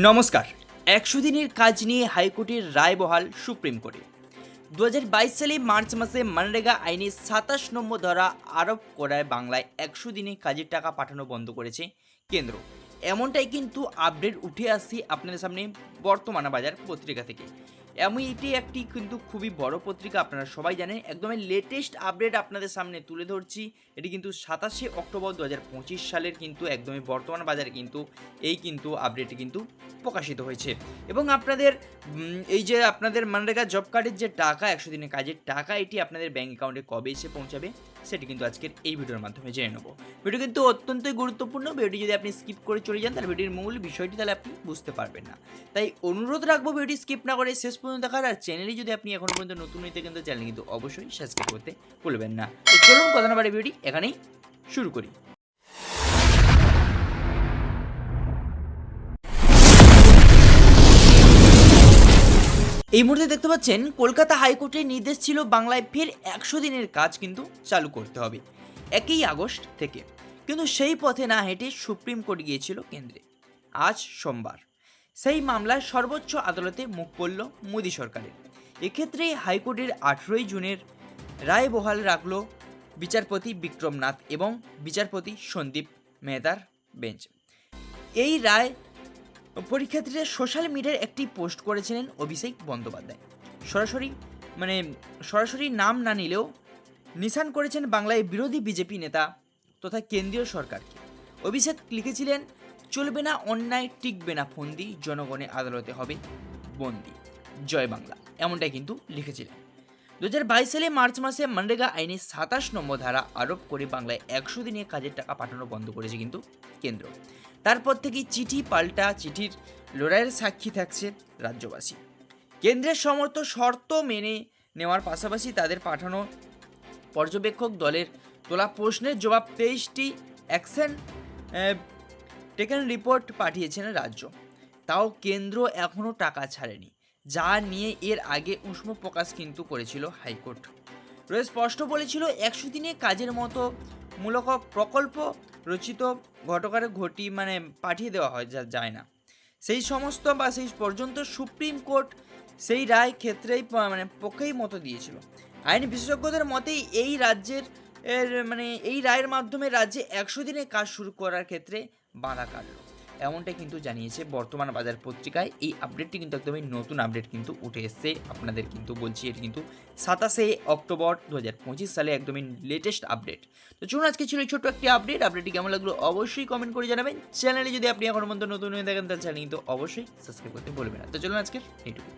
নমস্কার। একশো দিনের কাজ নিয়ে হাইকোর্টের রায় বহাল সুপ্রিম কোর্টে। দু সালে মার্চ মাসে মানরেগা আইনে সাতাশ নম্বর ধরা আরোপ করায় বাংলায় একশো দিনে কাজের টাকা পাঠানো বন্ধ করেছে কেন্দ্র। এমনটাই কিন্তু আপডেট উঠে আসছে আপনাদের সামনে বর্তমান বাজার পত্রিকা থেকে। এমন এটি একটি কিন্তু খুবই বড় পত্রিকা, আপনারা সবাই জানেন। একদমই লেটেস্ট আপডেট আপনাদের সামনে তুলে ধরছি। এটি কিন্তু সাতাশে অক্টোবর দু হাজার পঁচিশ সালের কিন্তু একদমই বর্তমান বাজারে কিন্তু এই কিন্তু আপডেটটি কিন্তু প্রকাশিত হয়েছে। এবং আপনাদের এই যে আপনাদের মানরেগা জব কার্ডের যে টাকা, একশো দিনের কাজের টাকা, এটি আপনাদের ব্যাঙ্ক অ্যাকাউন্টে কবে এসে পৌঁছাবে, সেটি কিন্তু আজকের এই ভিডিওর মাধ্যমে জেনে নেব। ভিডিও কিন্তু অত্যন্তই গুরুত্বপূর্ণ। ভিডিওটি যদি আপনি স্কিপ করে চলে যান, তাহলে ভিডিওর মূল বিষয়টি তাহলে আপনি বুঝতে পারবেন না। তাই অনুরোধ রাখব ভিডিও স্কিপ না করে শেষ পর্যন্ত দেখার, আর চ্যানেলে যদি আপনি এখন পর্যন্ত নতুন হইতে কিন্তু চ্যানেল কিন্তু অবশ্যই সাবস্ক্রাইব করতে ভুলবেন না। তো চলুন, কথা না বাড়ি ভিডিও এখানেই শুরু করি। এই মুহূর্তে দেখতে পাচ্ছেন, কলকাতা হাইকোর্টের নির্দেশ ছিল বাংলায় ফের একশো দিনের কাজ কিন্তু চালু করতে হবে, একই আগস্ট থেকে। কিন্তু সেই পথে না হেঁটে সুপ্রিম কোর্ট গিয়েছিল কেন্দ্রে। আজ সোমবার। সেই মামলায় সর্বোচ্চ আদালতে মুখ পড়ল মোদী সরকারের। এক্ষেত্রে হাইকোর্টের আঠেরোই জুনের রায় বহাল রাখল বিচারপতি বিক্রমনাথ এবং বিচারপতি সন্দীপ মেহতার বেঞ্চ। এই রায় পরীক্ষার্থীরা সোশ্যাল মিডিয়ায় একটি পোস্ট করেছিলেন অভিষেক বন্দ্যোপাধ্যায়। সরাসরি মানে সরাসরি নাম না নিলেও নিশান করেছেন বাংলায় বিরোধী বিজেপি নেতা তথা কেন্দ্রীয় সরকারকে। অভিষেক লিখেছিলেন চলবে না, অন্যায় টিকবে না ফন্দি, জনগণের আদালতে হবে বন্দি। জয় বাংলা, এমনটাই কিন্তু লিখেছিলেন। দু হাজার বাইশ সালে মার্চ মাসে মনরেগা আইনে সাতাশ নম্বর ধারা আরোপ করে বাংলায় একশো দিনে কাজের টাকা পাঠানো বন্ধ করেছে কিন্তু কেন্দ্র। তারপর থেকে চিঠি পাল্টা, চিঠির লড়াইয়ের সাক্ষী থাকছে রাজ্যবাসী। কেন্দ্রের সমর্থ শর্ত মেনে নেওয়ার পাশাপাশি তাদের পাঠানো পর্যবেক্ষক দলের তোলা প্রশ্নের জবাব তেইশটি অ্যাকশন টেকেন রিপোর্ট পাঠিয়েছেন রাজ্য। তাও কেন্দ্র এখনও টাকা ছাড়েনি, যা নিয়ে এর আগে উষ্ম প্রকাশ কিন্তু করেছিল হাইকোর্ট। রয়ে স্পষ্ট বলেছিল, একশো দিনে কাজের মতো মূলক প্রকল্প রচিত ঘটকারে ঘটি মানে পাঠিয়ে দেওয়া হয়, যা যায় না। সেই সমস্ত বা সেই পর্যন্ত সুপ্রিম কোর্ট সেই রায় ক্ষেত্রেই মানে পক্ষেই মতো দিয়েছিল। আইন বিশেষজ্ঞদের মতেই এই রাজ্যের এর মানে এই রায়ের মাধ্যমে রাজ্যে একশো দিনে কাজ শুরু করার ক্ষেত্রে বাধা কাটল। এমনটাই কিন্তু জানিয়েছে বর্তমান বাজার পত্রিকায়। এই আপডেটটি কিন্তু একদমই নতুন আপডেট কিন্তু উঠে এসছে। আপনাদের কিন্তু বলছি, এটি কিন্তু সাতাশে অক্টোবর দু পঁচিশ সালে একদমই লেটেস্ট আপডেট তো চলুন, আজকে ছিল ছোট্ট একটি আপডেট আপডেটটি কেমন লাগল অবশ্যই কমেন্ট করে জানাবেন। চ্যানেলে যদি আপনি এখন পর্যন্ত নতুন হয়ে থাকেন, তাহলে চ্যানেল কিন্তু অবশ্যই সাবস্ক্রাইব করতে ভুলবেন না। তো চলুন আজকে এইটুকু